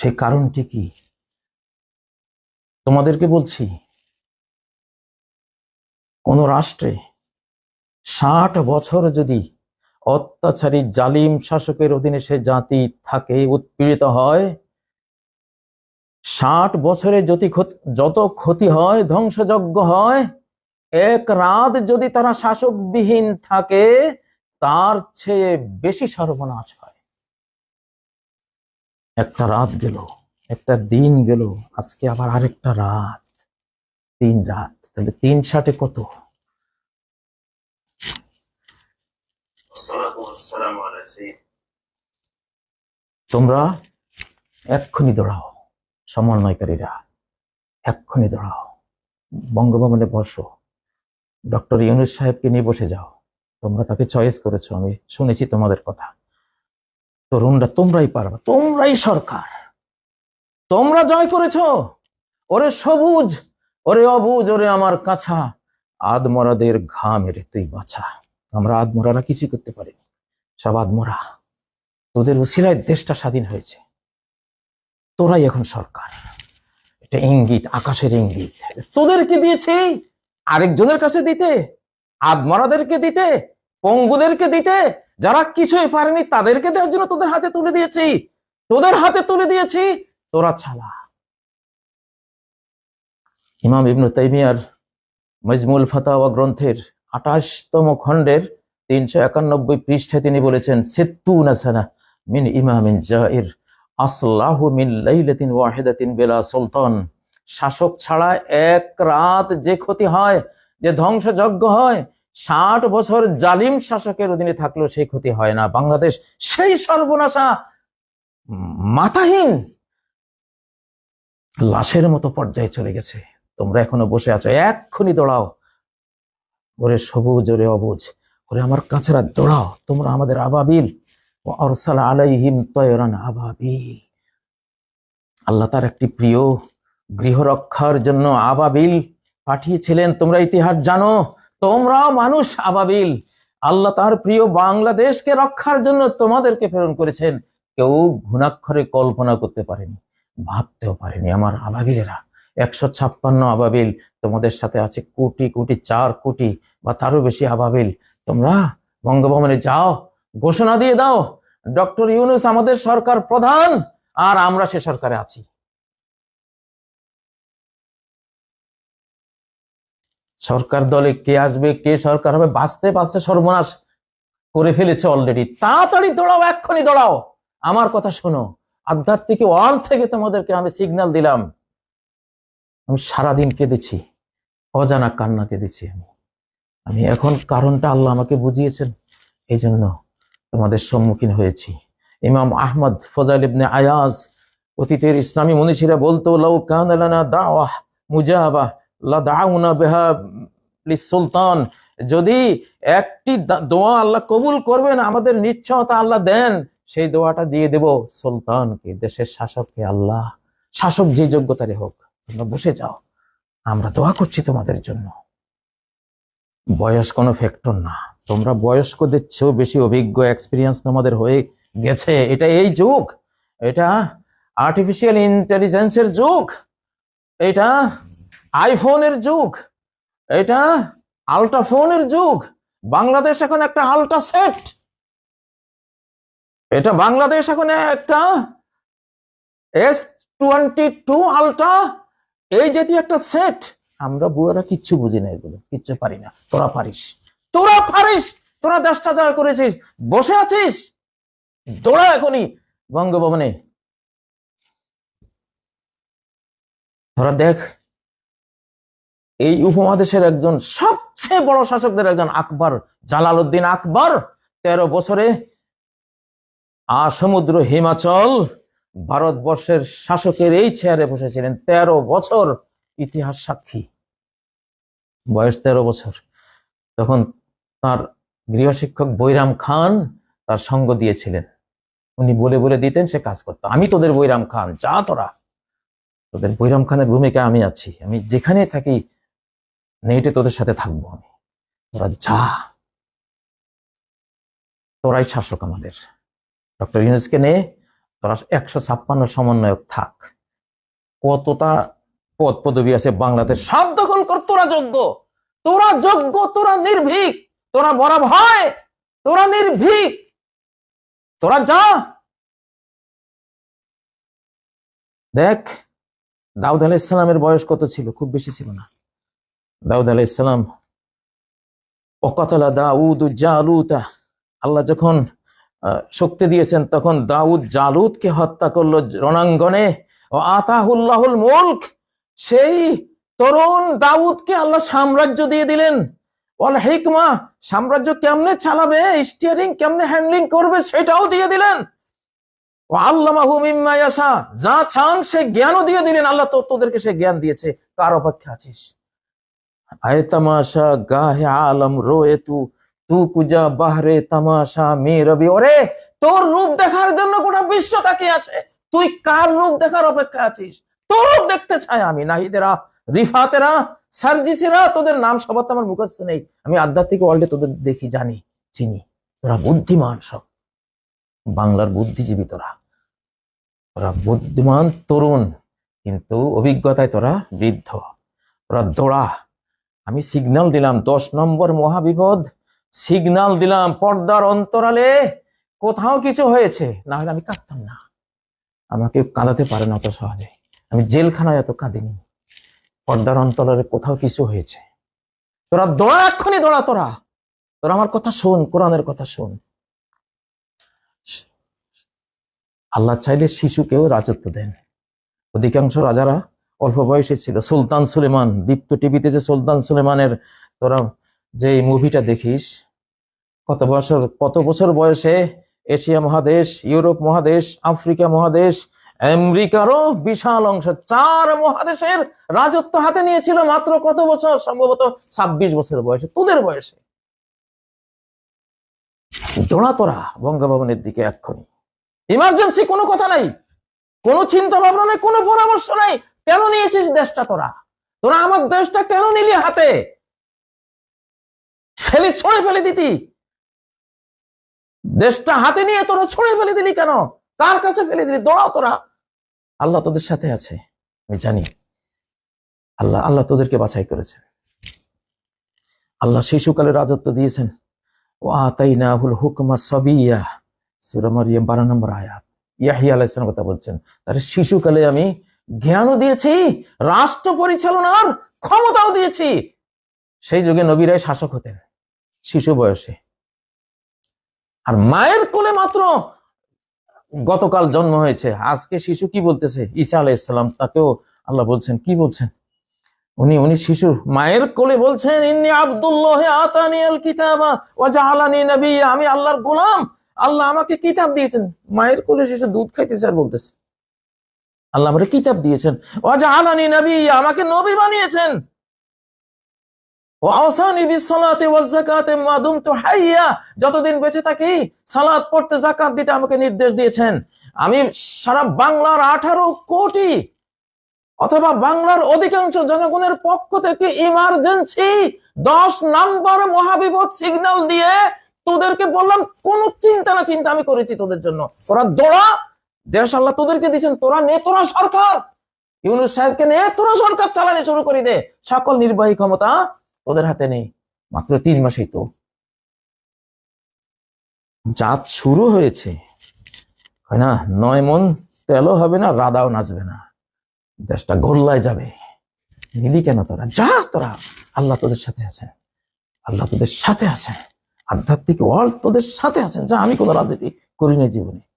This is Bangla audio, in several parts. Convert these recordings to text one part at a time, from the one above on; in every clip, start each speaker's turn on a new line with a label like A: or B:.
A: সেই কারণটি কি? তোমাদেরকে বলছি, কোন রাষ্ট্রে ষাট বছর যদি অত্যাচারী জালিম শাসকের অধীনে সে জাতি থাকে, উৎপীড়িত হয়, ষাট বছরে যদি যত ক্ষতি হয়, ধ্বংসযজ্ঞ হয়, এক রাত যদি তারা শাসকবিহীন থাকে, তার চেয়ে বেশি সর্বনাশ হয়। একটা রাত গেল একটা দিন গেল আজকে আবার আরেকটা রাত। তিন রাত তাহলে তিন সাথে কত? তোমরা এক্ষুনি দৌড়াও সমন্বয়কারীরা এক্ষুনি দৌড়াও। বঙ্গভবনে বসো। ডক্টর ইউনুস সাহেবকে নিয়ে বসে যাও। তোমরা তাকে চয়েস করেছ আমি শুনেছি তোমাদের কথা। তরুণরা, তোমরাই পারবা, তোমরাই সরকার। তোমরা জয় করেছ, ওরে সবুজ, ওরে অবুজ, ওরে আমার কাছা। আদমরাদের ঘা মেরে তুই বাছা আমরা আদমরারা কিছু করতে পারিনি। সব আদমরা। তোদের উসিলায় দেশটা স্বাধীন হয়েছে। তোরাই এখন সরকার। এটা ইঙ্গিত, আকাশের ইঙ্গিত। তোদেরকে দিয়েছি? আরেকজনের কাছে দিতে? আদমরাদেরকে দিতে? পঙ্গুদেরকে দিতে? যারা কিছুই পারেনি তাদেরকে দেওয়ার জন্য তোদের হাতে তুলে দিয়েছি। তোদের হাতে তুলে দিয়েছি, তোরা ছালা ইমাম ইবনু তাইমিয়ার মজমুল ফাতাওয়া গ্রন্থের আঠাশতম খণ্ডের তিনশো একানব্বই পৃষ্ঠায় তিনি বলেছেন সেতু নাসানা মিন ইমামিন জাইর, আসলাহু মিন লাইলাতিন ওয়াহিদাতিন বেলা সুলতান। শাসক ছাড়া এক রাত যে ক্ষতি হয়, যে ধ্বংসযজ্ঞ হয় ষাট বছর জালিম শাসকের অধীনে থাকলেও সেই ক্ষতি হয় না। বাংলাদেশ সেই সর্বনাশা মাথাহীন লাশের মতো পর্যায়ে চলে গেছে। তোমরা এখনও বসে আছো, এক্ষুনি দৌড়াও। ওরে সবুজ, ওরে অবুজ, ওরে আমার কাছারা দৌড়াও। তোমরা আমাদের আবাবিল। অরসালা আলাইহিম তয়রান আবাবিল। আল্লাহ তার একটি প্রিয় গৃহ রক্ষার জন্য আবাবিল পাঠিয়েছিলেন। তোমরা ইতিহাস জানো তোমরা মানুষ আবাবিল। আল্লাহ তার প্রিয় বাংলাদেশকে রক্ষার জন্য তোমাদেরকে প্রেরণ করেছেন। কেউ ঘুণাক্ষরে কল্পনা করতে পারেনি, ভাবতেও পারেনি। আমার আবাবিলেরা, একশো ছাপ্পান্ন আবাবিল, তোমাদের সাথে আছে কোটি কোটি, চার কোটি বা তারও বেশি আবাবিল। তোমরা বঙ্গভবনে যাও, ঘোষণা দিয়ে দাও, ডক্টর ইউনুস আমাদের সরকার প্রধান, আর আমরা সে সরকারে আছি। সরকার দলে কে আসবে, কে সরকার হবে, বাঁচতে বাঁচতে সর্বনাশ করে ফেলেছে অলরেডি তাড়াতাড়ি দৌড়াও, এক্ষুনি দৌড়াও। আমার কথা শোনো, আধ্যাত্মিক ওয়াল থেকে তোমাদেরকে আমি সিগন্যাল দিলাম। আমি সারাদিন কেঁদেছি, অজানা কান্না কেঁদেছি আমি। আমি এখন কারণটা আল্লাহ আমাকে বুঝিয়েছেন এই জন্য তোমাদের সম্মুখীন হয়েছি। ইমাম আহমদ ফজাল ইবনে আয়াজ অতীতের ইসলামী মনীষীরা বলতো, লাউ কানা দাওয়াহ মুজাবা সুলতান যদি একটি দোয়া আল্লাহ কবুল করবেন, আমাদের নিশ্চয়তা আল্লাহ দেন, সেই দোয়াটা দিয়ে দেব সুলতানকে, দেশের শাসককে আল্লাহ। শাসক যে যোগ্যতারে হোক, তোমরা বসে যাও। আমরা দোয়া করছি তোমাদের জন্য। বয়স কোনো ফ্যাক্টর না। তোমরা বয়স্কদের চেয়েও বেশি অভিজ্ঞ এক্সপিরিয়েন্স তোমাদের হয়ে গেছে। এটা এই যুগ। এটা আর্টিফিশিয়াল ইন্টেলিজেন্সের যুগ। এটা আইফোনের যুগ, এটা আল্ট্রাফোনের যুগ, বাংলাদেশ এখন একটা আল্ট্রা সেট এটা বাংলাদেশ এখন একটা এস টোয়েন্টি টু আল্ট্রা, এই জাতীয় একটা সেট। আমরা বুড়ারা কিচ্ছু বুঝি না এগুলো, কিচ্ছু পারি না। তোরা পারিস। তোরা পারিস! তোরা দেশটা জয় করেছিস। বসে আছিস? দৌড়া এখনই বঙ্গভবনে। তোরা দেখ এই উপমহাদেশের একজন সবচেয়ে বড় শাসকদের একজন আকবর জালাল উদ্দিন আকবর। তেরো বছরে আসমুদ্র হিমাচল ভারতবর্ষের শাসকের এই চেয়ারে বসেছিলেন। তেরো বছর ইতিহাস সাক্ষী। বয়স তেরো বছর। তখন তার গৃহশিক্ষক বৈরাম খান তার সঙ্গ দিয়েছিলেন। উনি বলে বলে দিতেন, সে কাজ করতো। আমি তোদের বৈরাম খান, যা তোরা। তোদের বৈরাম খানের ভূমিকা আমি আছি। আমি যেখানে থাকি নেটে তোদের সাথে থাকব আমি। তোরা যা। তোরাই শাসক আমাদের। ডক্টর ইউনুসকে নে, তোরা একশো ছাপ্পান্ন সমন্বয়ক থাক। কতটা পদ পদবি আছে বাংলাদেশ সব দখল কর, তোরা যোগ্য। তোরা যোগ্য, তোরা নির্ভীক। তোরা বড় ভয় তোরা নির্ভীক। তোরা যা। দেখ, দাউদ আলাহ ইসলামের বয়স কত ছিল? খুব বেশি ছিল না। দাউদ আলাহ ইসলাম অকতলা দাউদ জালুতা। আল্লাহ যখন শক্তি দিয়েছেন, তখন দাউদ জালুদকে হত্যা করল রণাঙ্গনে। ও আতাহুল্লাহুল মুলক, সেই তরুণ দাউদকে আল্লাহ সাম্রাজ্য দিয়ে দিলেন। ওয়াল হিকমা, সাম্রাজ্য কেমনে চালাবে স্টিয়ারিং কেমনে হ্যান্ডলিং করবে, সেটাও দিয়ে দিলেন। ও আল্লাহ মিম্মা যা চান সে জ্ঞানও দিয়ে দিলেন। আল্লাহ তো তোদেরকে সে জ্ঞান দিয়েছে, কার অপেক্ষা আছিস? আয় তামাশা, গাহে আলম রোয়ে তু তু কুজা বাহরে তামাশা, মে রবি। ওরে, তোর রূপ দেখার জন্য গোটা বিশ্ব তাকিয়ে আছে। তুই কার রূপ দেখার অপেক্ষা আছিস? তোর রূপ দেখতে চাই আমি, নাহিদেরা, রিফাতেরা, সার্জিসেরা, তোদের নাম সবার তো আমার মুখস্থ নেই। আমি আধ্যাত্মিক ওয়ার্ল্ডে তোদের দেখি, জানি, চিনি। তোরা বুদ্ধিমান সব। বাংলার বুদ্ধিজীবী তোরা। ওরা বুদ্ধিমান তরুণ, কিন্তু অভিজ্ঞতায় তোরা বৃদ্ধ। ওরা দৌড়া। আমি সিগনাল দিলাম, দশ নম্বর মহাবিপদ। সিগনাল দিলাম, পর্দার অন্তরালে। কোথাও কিছু হয়েছে, না হলে আমি কাঁদতাম না। আমাকে কাঁদাতে পারে না অত সহজে। আমি জেলখানায় এত কাঁদিনি। পর্দার অন্তরালে কোথাও কিছু হয়েছে। তোরা দৌড়া, এক্ষুনি দৌড়া তোরা। তোরা আমার কথা শোন, কোরআনের কথা শোন। আল্লাহ চাইলে শিশুকেও রাজত্ব দেন। অধিকাংশ রাজারা অল্প বয়সে ছিল। সুলতান সুলেমান, দীপ্ত টিভিতে যে সুলতান সুলেমানের তোরা যে মুভিটা দেখিস, কত বছর কত বছর বয়সে এশিয়া মহাদেশ, ইউরোপ মহাদেশ, আফ্রিকা মহাদেশ, আমেরিকারও বিশাল অংশ, চার মহাদেশের রাজত্ব হাতে নিয়েছিল মাত্র কত বছর? সম্ভবত ছাব্বিশ বছর বয়সে, তোদের বয়সে। দোড়া তোরা, বঙ্গভবনের দিকে এক্ষুনি। ইমার্জেন্সি কোনো কথা নাই, কোনো চিন্তা ভাবনা নেই, কোনো পরামর্শ নাই। কেন নিয়েছিস দেশটা তোরা? তোরা আমার দেশটা কেন নিলি হাতে? ফেলে, ছড়ে ফেলে দিতি। দেশটা হাতে নিয়ে তোরা ছড়ে ফেলে দিলি কেন? কার কাছে ফেলে দিলি? দৌড়াও তোরা। আল্লাহ তোদের সাথে আছে, আমি জানি। আল্লাহ আল্লাহ তোদেরকে বাছাই করেছেন। আল্লাহ শিশুকালে রাজত্ব দিয়েছেন। ও আতাই না হুল হুকমা সবিয়া। সুরা মারিয়াম বারো নম্বর আয়াত। ইয়াহিয়া আলাইসলাম কথা বলছেন। তার শিশুকালে আমি জ্ঞানও দিয়েছি, রাষ্ট্র পরিচালনার ক্ষমতাও দিয়েছি। সেই যুগে নবীরাই শাসক হতেন, শিশু বয়সে। আর মায়ের কোলে মাত্র গতকাল জন্ম হয়েছে। আজকে শিশু কি বলতেছে? ঈসা আলাইসাল্লাম তাকেও আল্লাহ বলছেন, কি বলছেন? উনি উনি শিশু, মায়ের কোলে বলছেন আমি আল্লাহর গোলাম, আল্লাহ আমাকে কিতাব দিয়েছেন। মায়ের কোলে শিশু দুধ খাইতেছে আর বলতেছে। আল্লাহ আমাকে কিতাব দিয়েছেন। ওয়া জাআলানি নাবিয়্যা আমাকে নবী বানিয়েছেন। যতদিন বেঁচে থাকি, সালাত পড়তে যাকাত দিতে আমাকে নির্দেশ দিয়েছেন। আমি সারা বাংলার আঠারো কোটি অথবা বাংলার অধিকাংশ জনগণের পক্ষ থেকে ইমার্জেন্সি দশ নাম্বার মহাবিপদ সিগন্যাল দিয়ে তোদেরকে বললাম, কোন চিন্তা না, চিন্তা আমি করেছি তোদের জন্য। তোরা দৌড়া দেশ আল্লাহ তোদেরকে দিয়েছেন, তোরা নে, তোরা সরকার। ইউনুস সাহেবকে নে, তোরা সরকার চালানি শুরু করে দে। সকল নির্বাহী ক্ষমতা তোদের হাতে নেই। মাত্র তিন মাসেই তো। জাত শুরু হয়েছে। হয় না, নয় মন তেলও হবে না, রাদাও নাচবে না। দেশটা গোল্লায় যাবে। নিলি কেন তোরা? যা তোরা। আল্লাহ তোদের সাথে আছেন। আল্লাহ তোদের সাথে আছেন। আধ্যাত্মিক ওয়ার্ল্ড তোদের সাথে আছেন। যা আমি কোনো রাজনীতি করি না জীবনে।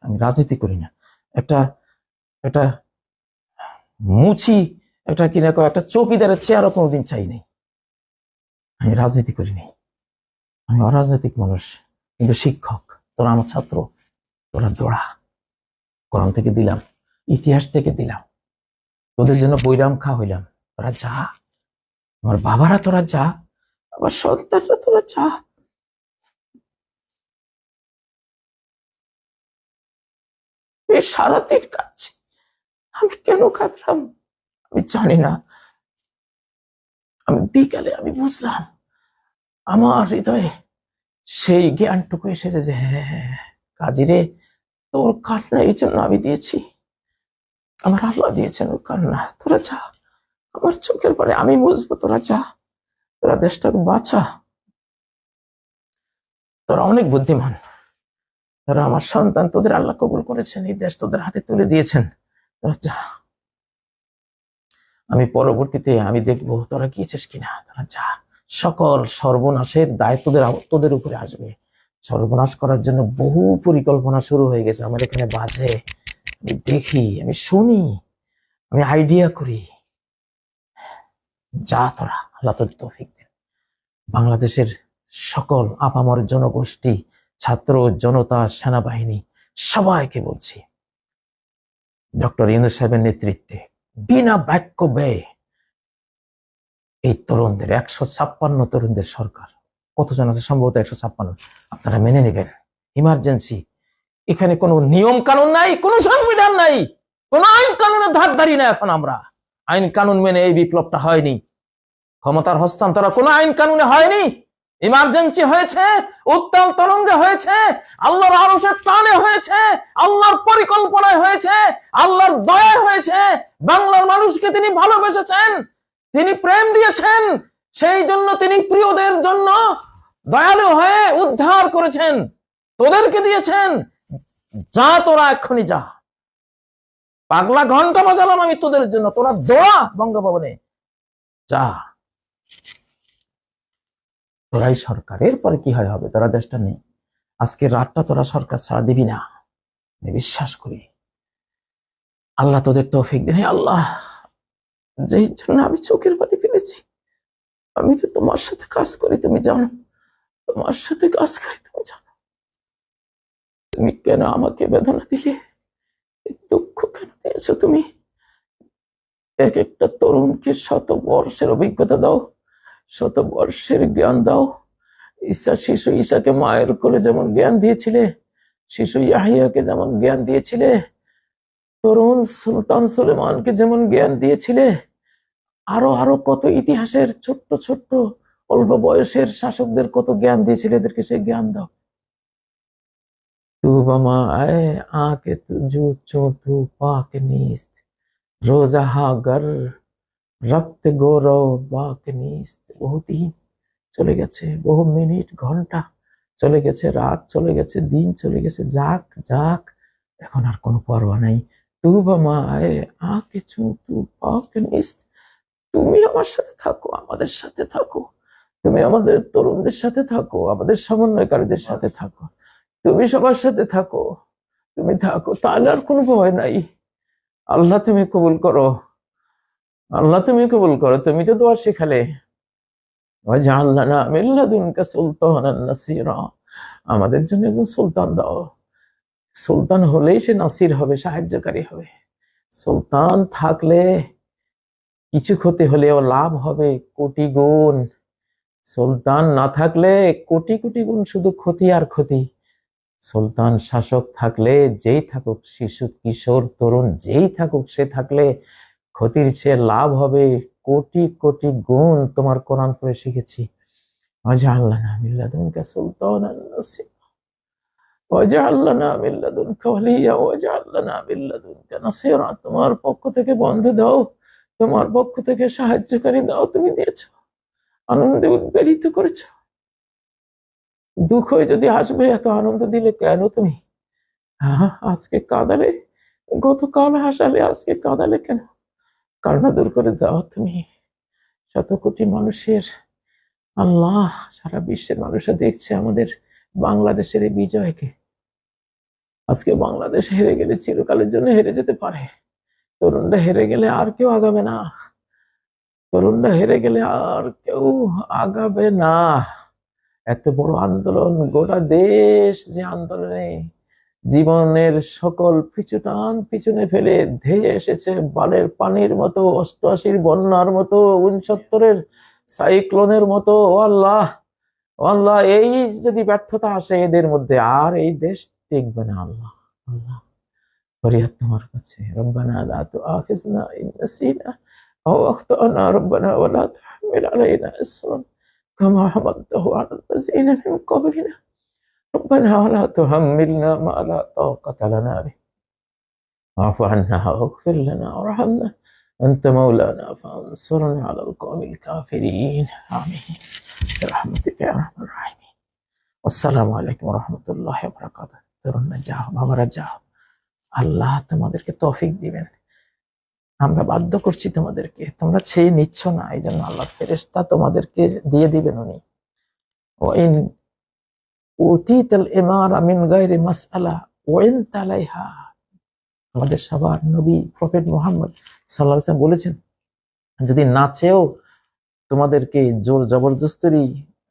A: আমি রাজনীতি করি না। একটা একটা মুছি, একটা কিনা কয়, একটা চৌকিদারের চেয়ারও কোনোদিন চাই নাই। আমি রাজনীতি করি নাই। আমি অরাজনৈতিক মানুষ, কিন্তু শিক্ষক। তোরা আমার ছাত্র, তোরা দোড়া। কোরআন থেকে দিলাম, ইতিহাস থেকে দিলাম। তোদের জন্য বৈরাম খা হইলাম। তোরা যা। আমার বাবারা তোরা যা। আমার সন্তানরা তোরা যা। এই সারাদিন কাছে আমি কেন কাঁদলাম? আমি জানি না। আমি বিকালে আমি বুঝলাম, আমার হৃদয়ে সেই জ্ঞানটুকু এসেছে যে হ্যাঁ কাজী রে তোর কান্না এই জন্য আমি দিয়েছি। আমার আল্লাহ দিয়েছেন ওর কান্না। তোরা যা, আমার চোখের পরে আমি বুঝব, তোরা যা, তোরা দেশটাকে বাঁচা। তোরা অনেক বুদ্ধিমান। তোরা আমার সন্তান, তোদের আল্লাহ কবুল করেছেন, এই দেশ তোদের হাতে তুলে দিয়েছেন। আমি পরবর্তীতে আমি দেখব তোরা গিয়েছিস কিনা। তোরা যা। সকল সর্বনাশের দায় তোদের তোদের উপরে আসবে। সর্বনাশ করার জন্য বহু পরিকল্পনা শুরু হয়ে গেছে। আমার এখানে বাজে। আমি দেখি, আমি শুনি, আমি আইডিয়া করি। যা তোরা, আল্লাহ তোদের তৌফিক দেন। বাংলাদেশের সকল আপামর জনগোষ্ঠী ছাত্র, জনতা, সেনাবাহিনী, সবাইকে বলছি, ডক্টর ইন্দু সাহেবের নেতৃত্বে, বিনা বাক্য ব্যয়ে এই তরুণদের, একশো ছাপ্পান্ন তরুণদের সরকার, কতজন আছে? সম্ভবত একশো ছাপ্পান্ন। আপনারা মেনে নেবেন। ইমার্জেন্সি, এখানে কোনো নিয়ম কানুন নাই, কোনো সংবিধান নাই, কোনো আইন কানুনের ধার ধারি না এখন আমরা। আইন কানুন মেনে এই বিপ্লবটা হয়নি। ক্ষমতার হস্তান্তর কোনো আইন কানুনে হয়নি। ইমার্জেন্সি হয়েছে, উত্তাল তরঙ্গে হয়েছে, আল্লাহর আরশের টানে হয়েছে, আল্লাহর পরিকল্পনায় হয়েছে, আল্লাহর দয়া হয়েছে। বাংলার মানুষকে তিনি ভালোবেসেছেন, তিনি প্রেম দিয়েছেন, সেই জন্য তিনি প্রিয়দের জন্য দয়ালু হয়ে উদ্ধার করেছেন, তোদেরকে দিয়েছেন। যা তোরা এক্ষুনি যা। পাগলা ঘণ্টা বাজালাম আমি তোদের জন্য, তোরা দোয়া বঙ্গভবনে। যা। তোরাই সরকার। এরপরে কি হয় হবে? তোরা দেশটা নেই আজকে রাতটা তোরা সরকার ছাড়া দিবি না। আমি বিশ্বাস করি। আল্লাহ তোদের তৌফিক দেন। আল্লাহ, যেই জন্য আমি চোখের পানি ফেলেছি, আমি তো তোমার সাথে কাজ করি, তুমি জানো। তোমার সাথে কাজ করি, তুমি জানো। তুমি কেন আমাকে বেদনা দিলে? দুঃখ কেন দিয়েছ তুমি? এক একটা তরুণকে শত বর্ষের অভিজ্ঞতা দাও। শত বর্ষের জ্ঞান দাও। ঈশা শিশু ঈশাকে মায়ের কোলে যেমন জ্ঞান দিয়েছিলে, শিশু ইয়াহিয়াকে যেমন জ্ঞান দিয়েছিলে, তরুণ সুলতান সুলেমানকে যেমন জ্ঞান দিয়েছিলে, আরও আরও কত ইতিহাসের ছোট্ট ছোট্ট অল্প বয়সের শাসকদের কত জ্ঞান দিয়েছিলে, এদেরকে সেই জ্ঞান দাও। তু জু চো তু পাক নিস্ত, রোজা হা গর রক্ত গৌরব বাক নিস্ত বহু দিন চলে গেছে, বহু মিনিট, ঘণ্টা চলে গেছে, রাত চলে গেছে, দিন চলে গেছে, যাক যাক, এখন আর কোনো পরোয়া নাই। তু বামা আয় আ কিছু, তু পাক নিস্ত তুমি আমার সাথে থাকো, আমাদের সাথে থাকো, তুমি আমাদের তরুণদের সাথে থাকো, আমাদের সমন্বয়কারীদের সাথে থাকো, তুমি সবার সাথে থাকো, তুমি থাকো, তাহলে আর কোনো ভয় নাই। আল্লাহ তুমি কবুল করো। আল্লাহ তুমি কবুল করো, তুমি তো দোয়া শিখালে। আমাদের জন্য একজন সুলতান দাও। সুলতান হলেই সে নাসির হবে, সাহায্যকারী হবে। সুলতান থাকলে কিছু ক্ষতি হলেও লাভ হবে, কোটি গুণ। সুলতান না থাকলে কোটি কোটি গুণ শুধু ক্ষতি আর ক্ষতি। সুলতান শাসক থাকলে যেই থাকুক, শিশু, কিশোর, তরুণ, যেই থাকুক, সে থাকলে ক্ষতির চেয়ে লাভ হবে কোটি কোটি গুণ তোমার কোরআন পড়ে শিখেছি। ওয়াজআলনা মিন লাদুনকা সুলতানান নাসীরা ওয়াজআলনা মিন লাদুনকা ওয়ালিয়া। ওয়াজআলনা মিন লাদুনকা নাসীরা। তোমার পক্ষ থেকে বন্ধু দাও। তোমার পক্ষ থেকে সাহায্যকারী দাও তুমি দিয়েছ। আনন্দে উদ্বেলিত করেছ। দুঃখ যদি আসবে, এত আনন্দ দিলে কেন তুমি? আজকে কাঁদালে? গতকাল হাসালে, আজকে কাঁদালে কেন? কান্না দূর করে দাও। তুমি শত কোটি মানুষের, আল্লাহ, সারা বিশ্বের মানুষরা দেখছে আমাদের বাংলাদেশের এই বিজয়কে। আজকে বাংলাদেশ হেরে গেলে চিরকালের জন্য হেরে যেতে পারে। তরুণরা হেরে গেলে আর কেউ আগাবে না। তরুণরা হেরে গেলে আর কেউ আগাবে না। এত বড় আন্দোলন গোটা দেশ যে আন্দোলনে জীবনের সকল পিছু টান পিছনে ফেলে ধেয়ে এসেছে বালের পানির মতো, অষ্টআশির বন্যার মতো উনসত্তরের সাইক্লোনের মতো। ও আল্লাহ ও আল্লাহ, এই যদি ব্যর্থতা আসে এদের মধ্যে, আর এই দেশ টিকবে না আল্লাহ আল্লাহ। ফরিয়াদ তোমার কাছে। রব্বানা লা না ইন নাসিনা আও আখতানা রব্বানা ওয়া লা আলাইনা ইসরান। কামা হামালতাহু আলা আল্লাযিনা মিন ক্বাবলিনা। ربنا ولا تحملنا ما لا طاقة لنا به واعف عنا واغفر لنا وارحمنا أنت مولانا فانصرنا على القوم الكافرين آمين برحمتك يا أرحم الراحمين والسلام عليكم ورحمة الله وبركاته তরুণরা যাও বাবারা যাও আল্লাহ তোমাদেরকে তৌফিক দিবেন আমরা বাধ্য করছি তোমাদেরকে তোমরা ছেয়ে নিচ্ছ না এই জন্য আল্লাহ ফেরেস্তা তোমাদেরকে দিয়ে দিবেন উনি ওয়াইন উতিতাল আমাদের সবার নবী প্রফেট মোহাম্মদ সাল্লাল্লাহু বলেছেন, যদি না চেয়েও তোমাদেরকে জোর জবরদস্তরি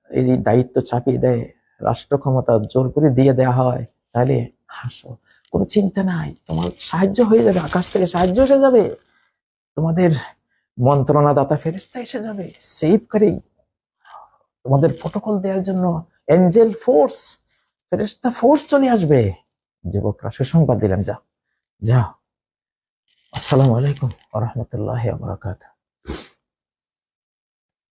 A: এই দায়িত্ব চাপিয়ে দেয় রাষ্ট্র ক্ষমতা জোর করে দিয়ে দেয়া হয়, তাহলে হাসো। কোনো চিন্তা নাই, তোমার সাহায্য হয়ে যাবে, আকাশ থেকে সাহায্য এসে যাবে, তোমাদের মন্ত্রণাদাতা ফেরেস্তা এসে যাবে সেফকারী তোমাদের প্রোটোকল দেওয়ার জন্য এঞ্জেল ফোর্স ফেরেস্তা ফোর্স চলে আসবে। যুবকরা সুসংবাদ দিলেন যা। যা। আসসালামু আলাইকুম রহমতুল্লাহ বারাকাতুহ।